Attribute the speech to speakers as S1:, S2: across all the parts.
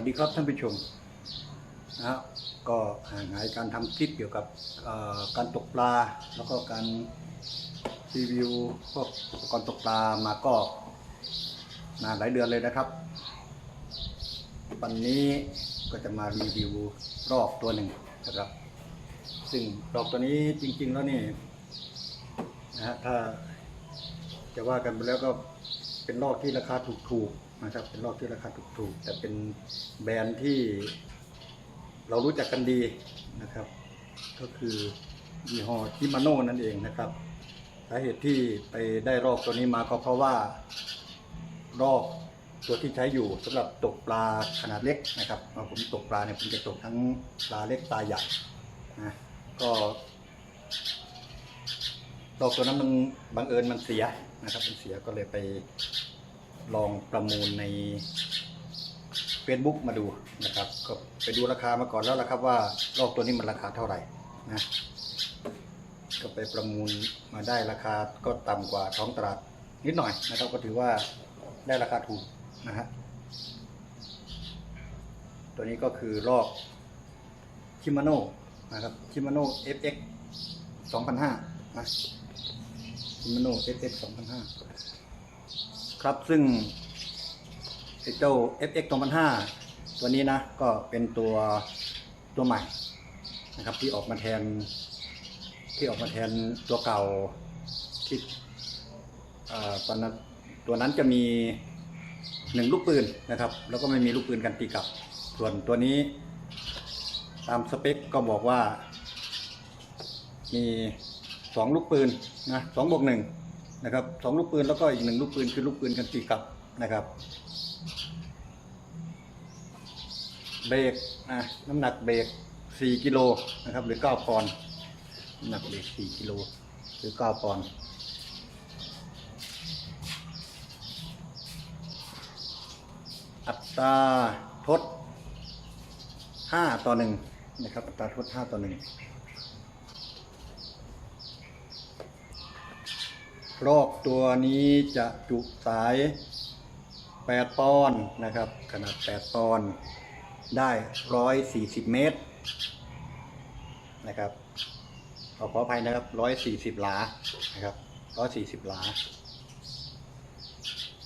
S1: วัสดีครับท่านผู้ชมนะก็ห่างหายการทำคลิปเกี่ยวกับการตกปลา แล้วก็การรีวิวพวกอุปกรณ์ตกปลามาก็นานหลายเดือนเลยนะครับ วันนี้ก็จะมารีวิวรอบตัวหนึ่งนะครับ ซึ่งรอบตัวนี้จริง ๆ แล้วนี่นะฮะถ้าจะว่ากันไปแล้วก็ เป็นรอบที่ราคาถูกๆนะครับ เป็นรอบที่ราคาถูกๆ แต่เป็นแบรนด์ที่เรารู้จักกันดีนะครับ ก็คือยี่ห้อชิมาโน่นั่นเองนะครับสาเหตุที่ไปได้รอบตัวนี้มาก็เพราะว่า รอบตัวที่ใช้อยู่สำหรับตกปลาขนาดเล็กนะครับผมตกปลาเนี่ยผมจะตกทั้งปลาเล็กปลาใหญ่นะก็รอบตัวนั้นมันบังเอิญมันเสีย นะครับมันเสียก็เลยไปลองประมูลใน Facebook มาดูนะครับ ก็ไปดูราคามาก่อนแล้วละครับว่ารอบตัวนี้มันราคาเท่าไหร่นะก็ไปประมูลมาได้ราคาก็ต่ำกว่าท้องตลาดนิดหน่อยนะครับ ก็ถือว่าได้ราคาถูกนะฮะตัวนี้ก็คือรอบชิมาโน่นะครับชิมาโน่ FX 2005นะ มโน่ FX 2005ครับซึ่งไอเจ้า FX 2005 ตัวนี้นะ ก็เป็นตัวตัวใหม่นะครับ ที่ออกมาแทน ที่ออกมาแทนตัวเก่าที่ตอนนั้นตัวนั้นจะมีหนึ่งลูกปืนนะครับ แล้วก็ไม่มีลูกปืนกันตีกลับ ส่วนตัวนี้ ตามสเปคก็บอกว่า มี สองลูกปืนนะสองบวกหนึ่งนะครับสองลูกปืนแล้วก็อีกหนึ่งลูกปืนคือลูกปืนกันตีกลับนะครับเบรกนะน้ำหนักเบรก4กิโลนะครับ หรือ9ปอนด์น้ำหนักเบรก4กิโลหรือ9ปอนด์อัตราทด5ต่อ1นะครับอัตราทด5ต่อ1 รอบตัวนี้จะจุสาย 8 ปอนด์นะครับ ขนาด 8 ปอนด์ได้ 140 เมตรนะครับขอขออภัยนะครับ 140 หลานะครับ 140 หลา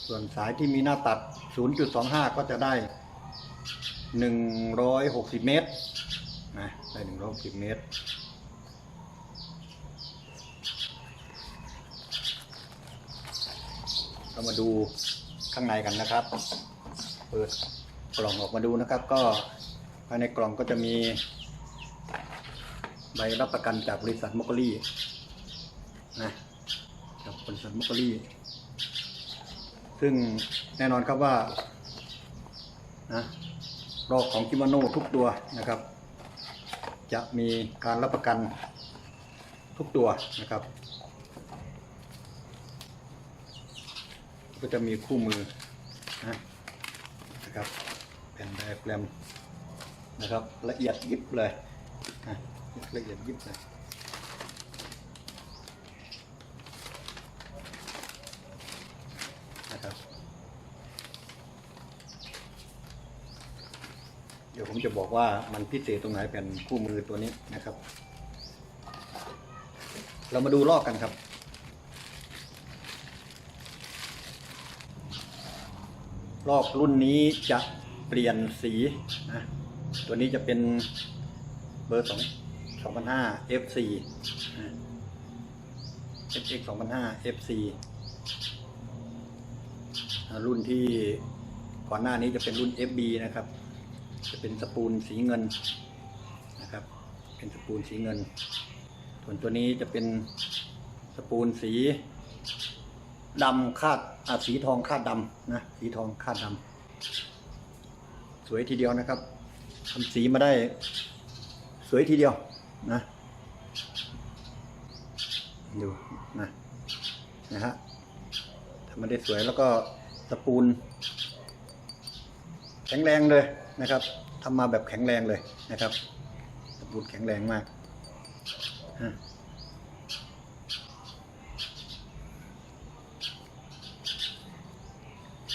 S1: ส่วนสายที่มีหน้าตัด 0.25 ก็จะได้ 160 เมตรนะได้ 160 เมตร เรามาดูข้างในกันนะครับ เปิดกล่องออกมาดูนะครับ ก็ภายในกล่องก็จะมีใบรับประกันจากบริษัทมอกลี่นะจากบริษัทมอกลี่ ซึ่งแน่นอนครับว่านะรอกของกิโมโนทุกตัวนะครับ จะมีการรับประกันทุกตัวนะครับ ก็จะมีคู่มือนะครับแผ่นไดแกรมนะครับ ละเอียดยิบเลยละเอียดยิบเลยนะครับเดี๋ยวผมจะบอกว่ามันพิเศษตรงไหนแผ่นคู่มือตัวนี้นะครับ เรามาดูลอกกันครับ ลอกรุ่นนี้จะเปลี่ยนสีนะตัวนี้จะเป็นเบอร์สองสองพันห้า F4 FX สองพันห้า F4 รุ่นที่ก่อนหน้านี้จะเป็นรุ่น FB นะครับ จะเป็นสปูลสีเงินนะครับ เป็นสปูลสีเงิน ส่วนตัวนี้จะเป็นสปูลสี ดำคาดสีทองคาดดำนะสีทองคาดดำสวยทีเดียวนะครับทำสีมาได้ สวยทีเดียวนะดูนะนะฮะทำมาได้สวยแล้วก็ตะปูน แข็งแรงเลยนะครับทำมาแบบแข็งแรงเลยนะครับ ตะปูนแข็งแรงมากฮะ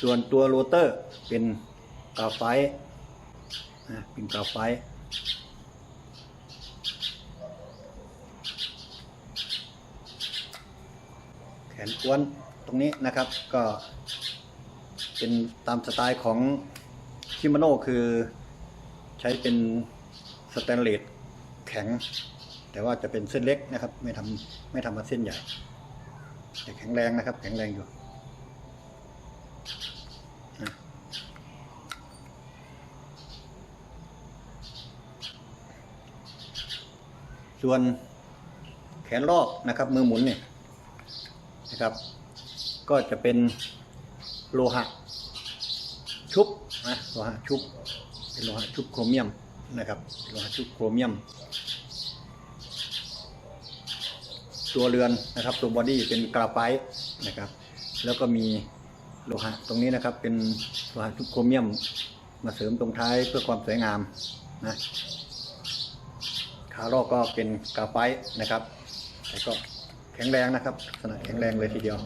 S1: ส่วนตัวโรเตอร์เป็นกาไฟนะเป็นกราไฟต์แขนกวนตรงนี้นะครับก็เป็นตามสไตล์ของชิมาโน่คือใช้เป็นสแตนเลสแข็ง แต่ว่าจะเป็นเส้นเล็กนะครับ ไม่ทำไม่ทำมาเส้นใหญ่แต่แข็งแรงนะครับ แข็งแรงอยู่ ส่วนแขนลอกนะครับ มือหมุนเนี่ยนะครับ ก็จะเป็นโลหะชุบนะโลหะชุบเป็นโลหะชุบโครเมียมนะครับเป็นโลหะชุบโครเมียม ตัวเรือนนะครับตัวบอดี้เป็นกราไฟต์นะครับ แล้วก็มีโลหะตรงนี้นะครับเป็นโลหะชุบโครเมียมมาเสริมตรงท้ายเพื่อความสวยงามนะ ขาลอกก็เป็นกราไฟต์นะครับแต่ก็แข็งแรงนะครับลักษณะแข็งแรงเลยทีเดียว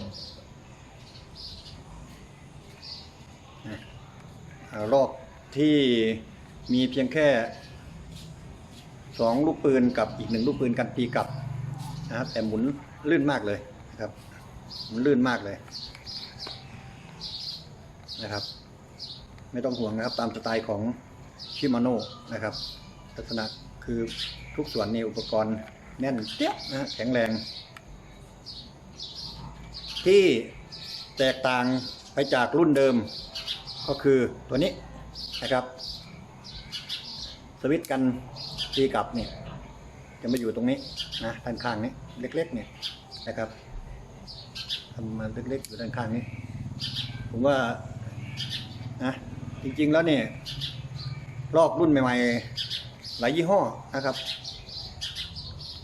S1: นะอ่ารอกที่มีเพียงแค่สองลูกปืนกับอีกหนึ่งลูกปืนกันตีกลับนะครับแต่หมุนลื่นมากเลยนะครับหมุนลื่นมากเลยนะครับ ไม่ต้องห่วงนะครับตามสไตล์ของชิมาโน่นะครับ ลักษณะคือ ทุกส่วนในอุปกรณ์แน่นเตี้ยนะแข็งแรง ที่แตกต่างไปจากรุ่นเดิม ก็คือตัวนี้นะครับ สวิตช์กันตีกลับเนี่ยจะมาอยู่ตรงนี้นะด้านข้างนี้เล็กๆเนี่ยนะครับทำมาเล็กๆอยู่ด้านข้างนี้ผมว่านะจริงๆแล้วเนี่ยลอกรุ่นใหม่ๆ หลายยี่ห้อนะครับ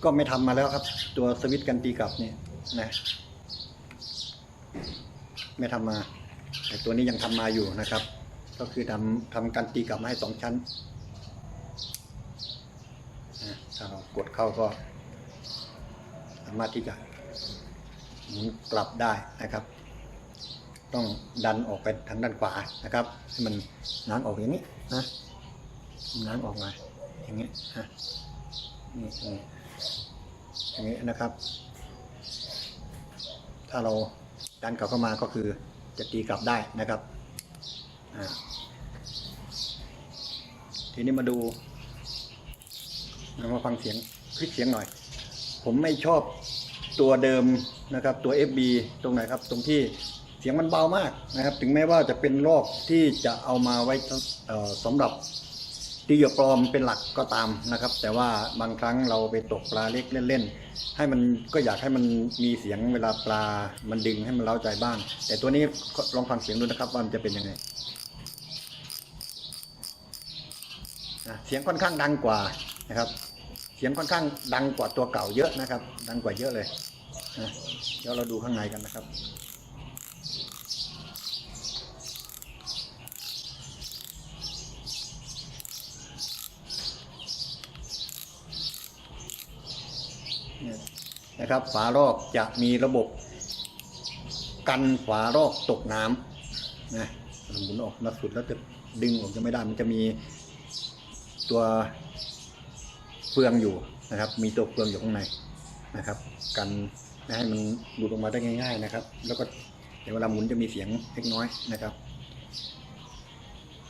S1: ก็ไม่ทำมาแล้วครับ ตัวสวิตช์กันตีกลับนี่นะไม่ทำมา แต่ตัวนี้ยังทำมาอยู่นะครับ ก็คือทำทำการตีกลับมาให้สองชั้นนะถ้าเรากดเข้าก็สามารถที่จะหมุนกลับได้นะครับ ต้องดันออกไปทางด้านขวานะครับ ให้มันง้างออกอย่างนี้นะง้างออกมาอย่างนี้นะนี่ อย่างนี้นะครับ ถ้าเราดันกลับเข้ามาก็คือจะตีกลับได้นะครับทีนี้มาดูมาฟังเสียงคลิปเสียงหน่อย ผมไม่ชอบตัวเดิมนะครับ ตัว FB ตรงไหนครับ ตรงที่เสียงมันเบามากนะครับ ถึงแม้ว่าจะเป็นลอกที่จะเอามาไว้สำหรับ ตีเหยื่อปลอมเป็นหลักก็ตามนะครับ แต่ว่าบางครั้งเราไปตกปลาเล็กเล่นๆให้มันก็อยากให้มันมีเสียงเวลาปลามันดึงให้มันเล้าใจบ้าง แต่ตัวนี้ลองฟังเสียงดูนะครับว่ามันจะเป็นยังไงเสียงค่อนข้างดังกว่านะครับ เสียงค่อนข้างดังกว่าตัวเก่าเยอะนะครับ ดังกว่าเยอะเลยนะเดี๋ยวเราดูข้างในกันนะครับ เนี่ย นะครับ ฝารอกจะมีระบบกันฝารอกตกน้ำนะหมุนออกมาสุดแล้วจะดึงออกจะไม่ได้มันจะมีตัวเฟืองอยู่นะครับ มีตัวเฟืองอยู่ข้างในนะครับ กันไม่ให้มันหลุดออกมาได้ง่าย ๆนะครับ แล้วก็เดี๋ยวเวลาหมุนจะมีเสียงเล็กน้อยนะครับ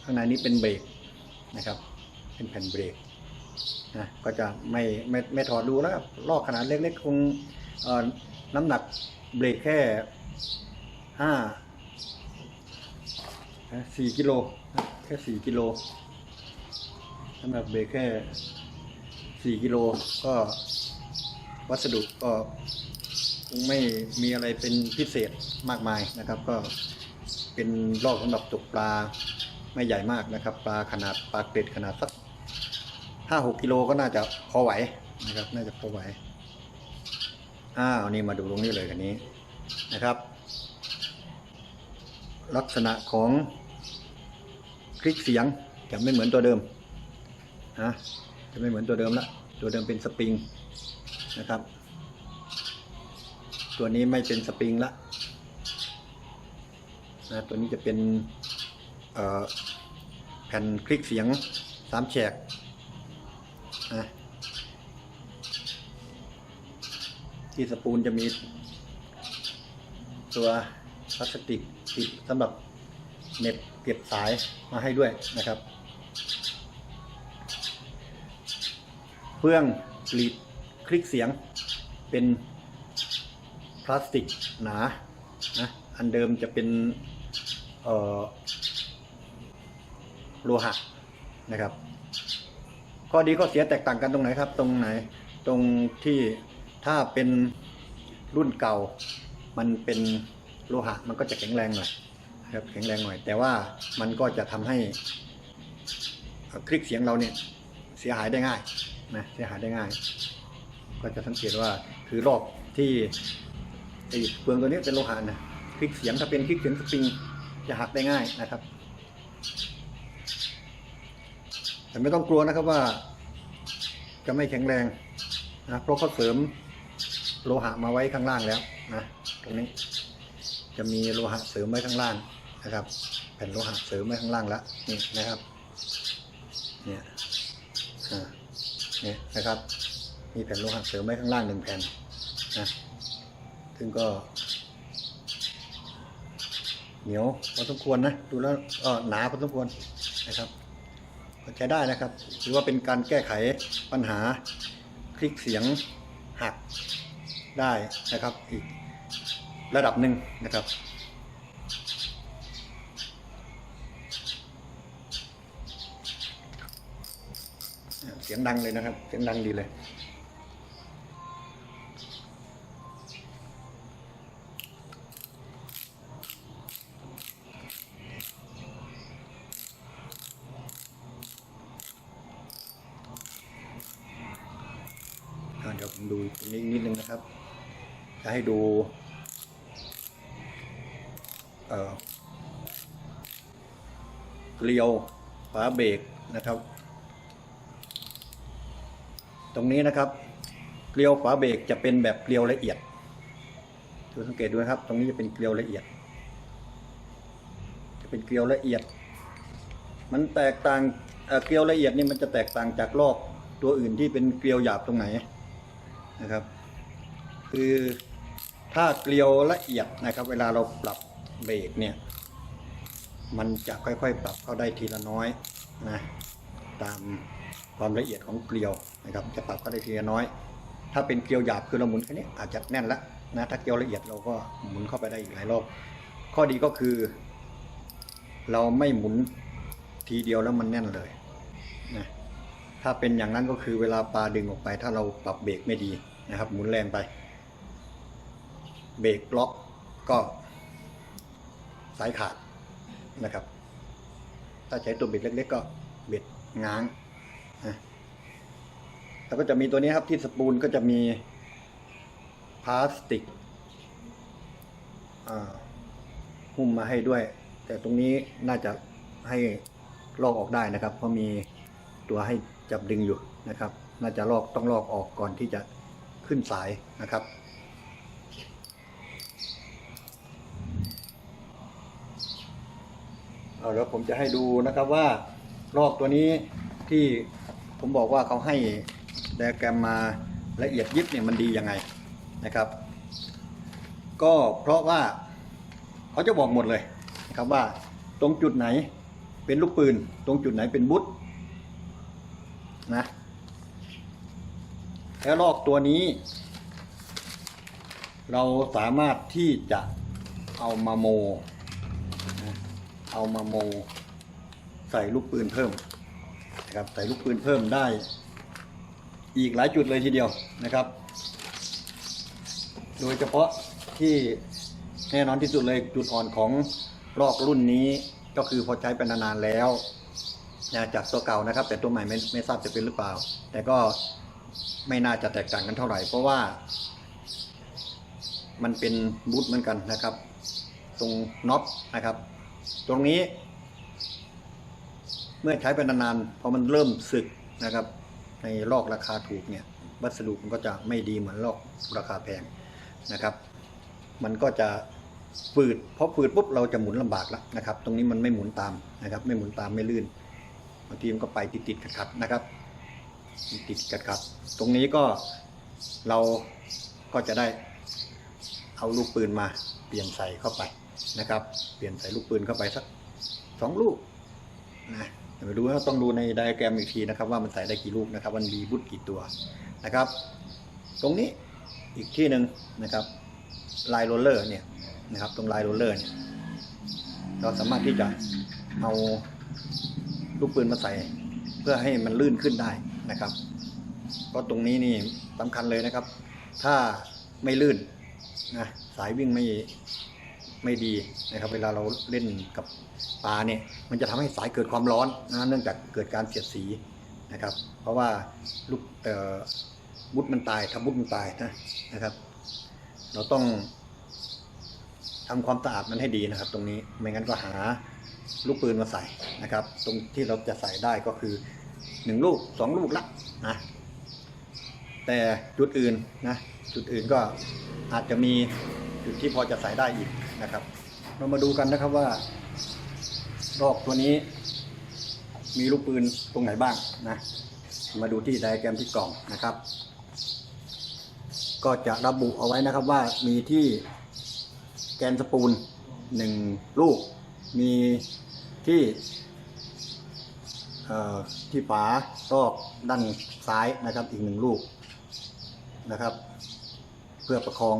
S1: ข้างในนี้เป็นเบรกนะครับ เป็นแผ่นเบรก นะก็จะไม่ไม่ไม่ถอดดูแล้วลอกขนาดเล็กๆคงน้ำหนักเบรกแค่ห้าสี่กิโลแค่สี่กิโลน้ำหนักเบรกแค่สี่กิโลก็วัสดุก็คงไม่มีอะไรเป็นพิเศษมากมายนะครับ ก็เป็นลอกสำหรับตกปลาไม่ใหญ่มากนะครับ ปลาขนาดปลาเกร็ดขนาดสัก ห้าหกกิโลก็น่าจะพอไหวนะครับ น่าจะพอไหวอ้าวนี่มาดูตรงนี้เลยกันนี้นะครับ ลักษณะของคลิกเสียงจะไม่เหมือนตัวเดิมนะจะไม่เหมือนตัวเดิมละตัวเดิมเป็นสปริงนะครับ ตัวนี้ไม่เป็นสปริงละนะตัวนี้จะเป็นแผ่นคลิกเสียงสามแฉก นะที่สปูลจะมี ตัวพลาสติกติดสำหรับเน็ตเก็บสายมาให้ด้วยนะครับเพื่องกรีดคลิกเสียงเป็นพลาสติกหนานะอันเดิมจะเป็นโลหะนะครับ ข้อดีข้อเสียแตกต่างกันตรงไหนครับ ตรงไหนตรงที่ถ้าเป็นรุ่นเก่า มันเป็นโลหะมันก็จะแข็งแรงหน่อยครับแข็งแรงหน่อย แต่ว่ามันก็จะทำให้คลิกเสียงเราเนี่ยเสียหายได้ง่ายนะเสียหายได้ง่าย ก็จะสังเกตว่าคือรอบที่ไอ้เฟืองตัวนี้เป็นโลหะนะคลิกเสียงถ้าเป็นคลิกเสียงสปริงจะหักได้ง่ายนะครับ แต่ไม่ต้องกลัวนะครับว่า จะไม่แข็งแรงนะเพราะเขาเสริมโลหะมาไว้ข้างล่างแล้วนะตรงนี้จะมีโลหะเสริมไว้ข้างล่างนะครับ แผ่นโลหะเสริมไว้ข้างล่างแล้วนี่นะครับเนี่ยเนี่ยนะครับ มีแผ่นโลหะเสริมไว้ข้างล่างหนึ่งแผ่นนะซึ่งก็ เหนียวพอสมควรนะดูแล้วก็หนาพอสมควรนะครับ ก็ใช้ได้นะครับ ถือว่าเป็นการแก้ไขปัญหาคลิกเสียงหักได้นะครับ อีกระดับหนึ่งนะครับเสียงดังเลยนะครับ เสียงดังดีเลย อ่าเดี๋ยวผมดูตรงนี้นิดนึงนะครับ จะ ให้ดูเเกลียวฝาเบรกนะครับ ตรงนี้นะครับ เกลียวฝาเบรกจะเป็นแบบเกลียวละเอียดดูสังเกตดูนะครับ ตรงนี้จะเป็นเกลียวละเอียด จะเป็นเกลียวละเอียด มันแตกต่างเอ่อเกลียวละเอียดนี่มันจะแตกต่างจากลอกตัวอื่นที่เป็นเกลียวหยาบตรงไหนนะครับ คือ ถ้าเกลียวละเอียดนะครับ เวลาเราปรับเบรกเนี่ย มันจะค่อยๆ ปรับเข้าได้ทีละน้อยนะตามความละเอียดของเกลียวนะครับ จะปรับเข้าได้ทีละน้อย ถ้าเป็นเกลียวหยาบคือเราหมุนแค่นี้อาจจะแน่นละนะถ้าเกลียวละเอียดเราก็หมุนเข้าไปได้อีกหลายรอบข้อดีก็คือ เราไม่หมุนทีเดียวแล้วมันแน่นเลยนะถ้าเป็นอย่างนั้นก็คือเวลาปลาดึงออกไป ถ้าเราปรับเบรกไม่ดีนะครับ หมุนแรงไป เบรกล็อกก็สายขาดนะครับ ถ้าใช้ตัวเบ็ดเล็ก ๆ ก็เบ็ดง้างนะแล้วก็จะมีตัวนี้ครับที่สปูลก็จะมีพลาสติกหุ้มมาให้ด้วย แต่ตรงนี้น่าจะให้ลอกออกได้นะครับ เพราะมีตัวให้จับดึงอยู่นะครับ น่าจะลอกต้องลอกออกก่อนที่จะขึ้นสายนะครับ เอาแล้วผมจะให้ดูนะครับว่าลอกตัวนี้ที่ผมบอกว่าเขาให้ไดอะแกรมมาละเอียดยิบเนี่ยมันดียังไงนะครับ ก็เพราะว่าเขาจะบอกหมดเลยนะครับว่าตรงจุดไหนเป็นลูกปืน ตรงจุดไหนเป็นบุตนะแล้วลอกตัวนี้ เราสามารถที่จะเอามาโม เอามาโม ใส่ลูกปืนเพิ่มนะครับใส่ลูกปืนเพิ่มได้ อีกหลายจุดเลยทีเดียวนะครับ โดยเฉพาะที่แน่นอนที่สุดเลยจุดอ่อนของลอกรุ่นนี้ก็คือพอใช้ไปนานๆแล้วนะจากตัวเก่านะครับ แต่ตัวใหม่ไม่ไม่ทราบจะเป็นหรือเปล่า แต่ก็ไม่น่าจะแตกต่างกันเท่าไหร่ เพราะว่า มันเป็นบูทเหมือนกันนะครับ ตรงน็อตนะครับ ตรงนี้ เมื่อใช้ไปนานๆพอมันเริ่มสึกนะครับ ในลอกราคาถูกเนี่ย วัสดุมันก็จะไม่ดีเหมือนลอกราคาแพงนะครับ มันก็จะฝืดพอฝืดปุ๊บเราจะหมุนลำบากแล้วนะครับ ตรงนี้มันไม่หมุนตามนะครับ ไม่หมุนตามไม่ลื่นบางทีมันก็ไปติดติดๆขัดๆนะครับ ติดๆขัดๆตรงนี้ก็เราก็จะได้เอาลูกปืนมาเปลี่ยนใส่เข้าไป นะครับ เปลี่ยนใส่ลูกปืนเข้าไปสักสองลูกนะเดี๋ยวมาดูว่าต้องดูในไดอะแกรมอีกทีนะครับ ว่ามันใส่ได้กี่ลูกนะครับ มันมีบุตกี่ตัวนะครับ ตรงนี้อีกที่หนึ่งนะครับลายโรลเลอร์เนี่ยนะครับตรงลายโรลเลอร์เนี่ยเราสามารถที่จะเอาลูกปืนมาใส่ เพื่อให้มันลื่นขึ้นได้นะครับเพราะตรงนี้นี่สำคัญเลยนะครับ ถ้าไม่ลื่นนะสายวิ่งไม่ ไม่ดีนะครับ เวลาเราเล่นกับปลาเนี่ย มันจะทำให้สายเกิดความร้อนนะเนื่องจากเกิดการเสียดสีนะครับ เพราะว่าลูกบุตมันตายทำบุตมันตายนะนะครับ เราต้องทำความสะอาดมันให้ดีนะครับ ตรงนี้ไม่งั้นก็หาลูกปืนมาใส่นะครับ ตรงที่เราจะใส่ได้ก็คือหนึ่งลูกสองลูกละนะแต่จุดอื่นนะจุดอื่นก็อาจจะมีจุดที่พอจะใส่ได้อีก นะครับ เรามาดูกันนะครับว่า รอกตัวนี้ มีลูกปืนตรงไหนบ้างนะ มาดูที่ไดแกรมที่กล่องนะครับ ก็จะระบุเอาไว้นะครับว่ามีที่แกนสปูลหนึ่งลูก มีที่ที่ฝารอกด้านซ้ายนะครับอีกหนึ่งลูกนะครับ เพื่อประคอง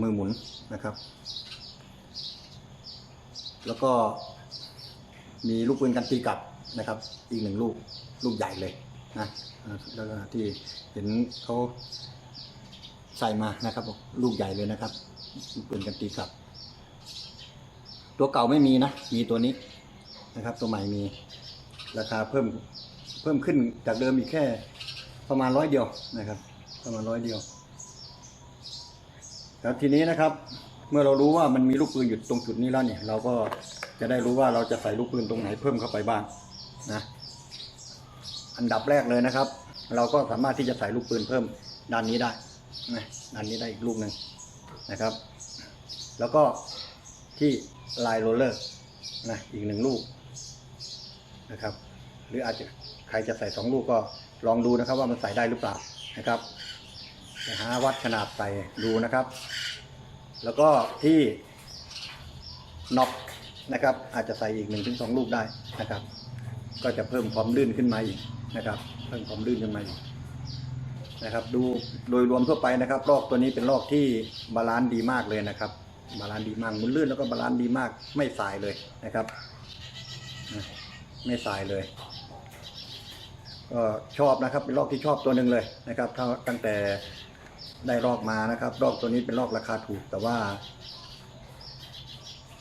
S1: มือหมุนนะครับ แล้วก็มีลูกปืนกันตีกลับนะครับ อีกหนึ่งลูกลูกใหญ่เลยนะแล้วก็ที่เห็นเขาใส่มานะครับลูกใหญ่เลยนะครับลูกปืนกันตีกลับ ตัวเก่าไม่มีนะ มีตัวนี้นะครับ ตัวใหม่มีราคาเพิ่มเพิ่มขึ้นจากเดิมอีกแค่ประมาณร้อยเดียวนะครับ ประมาณร้อยเดียวแล้วทีนี้นะครับ เมื่อเรารู้ว่ามันมีลูกปืนอยู่ตรงจุดนี้แล้วเนี่ยเราก็จะได้รู้ว่าเราจะใส่ลูกปืนตรงไหนเพิ่มเข้าไปบ้างนะอันดับแรกเลยนะครับ เราก็สามารถที่จะใส่ลูกปืนเพิ่มด้านนี้ได้นะด้านนี้ได้อีกลูกหนึ่งนะครับ แล้วก็ที่ลายโรลเลอร์นะอีกหนึ่งลูกนะครับ หรืออาจจะใครจะใส่สองลูกก็ลองดูนะครับว่ามันใส่ได้หรือเปล่านะครับหาวัดขนาดใส่ดูนะครับ แล้วก็ที่น็อกนะครับ อาจจะใส่อีกหนึ่งถึงสองลูกได้นะครับ ก็จะเพิ่มความลื่นขึ้นมาอีกนะครับ เพิ่มความลื่นขึ้นมาอีกนะครับ ดูโดยรวมทั่วไปนะครับลอกตัวนี้เป็นลอกที่บาลานซ์ดีมากเลยนะครับ บาลานซ์ดีมากมุนลื่นแล้วก็บาลานซ์ดีมากไม่สายเลยนะครับ ไม่สายเลยก็ชอบนะครับเป็นลอกที่ชอบตัวหนึ่งเลยนะครับตั้งแต่ ได้ลอกมานะครับลอกตัวนี้เป็นลอกราคาถูกแต่ว่า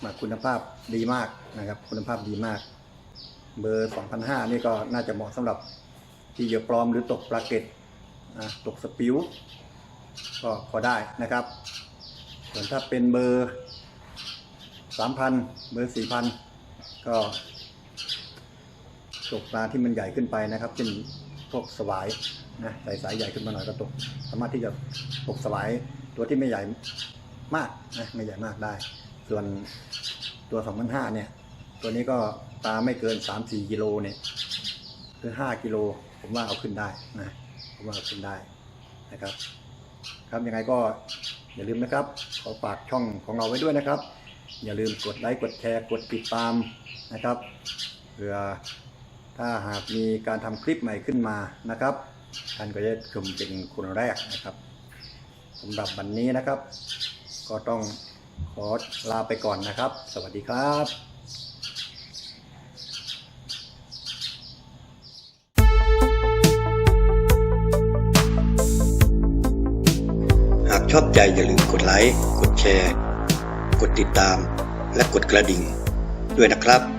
S1: มาคุณภาพดีมากนะครับ คุณภาพดีมาก เบอร์2005นี่ก็น่าจะเหมาะสำหรับที่เหยื่อปลอมหรือตกปลาเก็ตนะตกสปิวก็พอได้นะครับ ส่วนถ้าเป็นเบอร์ 3,000 เบอร์ 4,000 ก็ตกปลาที่มันใหญ่ขึ้นไปนะครับเช่นพวกสวายนะใส่สายใหญ่ขึ้นมาหน่อยก็ตก สามารถที่จะ ตกสวายตัวที่ไม่ใหญ่มากนะไม่ใหญ่มากได้ ส่วนตัว2,500เนี่ย ตัวนี้ก็ปลาไม่เกิน3-4กิโลเนี่ยหรือ5กิโลผมว่าเอาขึ้นได้นะผมว่าเอาขึ้นได้นะครับ ครับยังไงก็อย่าลืมนะครับ ขอฝากช่องของเราไว้ด้วยนะครับ อย่าลืมกดไลค์กดแชร์กดติดตามนะครับเพื่อถ้าหากมีการทำคลิปใหม่ขึ้นมานะครับท่านก็จะชมเป็นคนแรกนะครับ สำหรับวันนี้นะครับ ก็ต้องขอลาไปก่อนนะครับ สวัสดีครับหากชอบใจอย่าลืมกดไลค์ กดแชร์ กดติดตาม และกดกระดิ่ง ด้วยนะครับ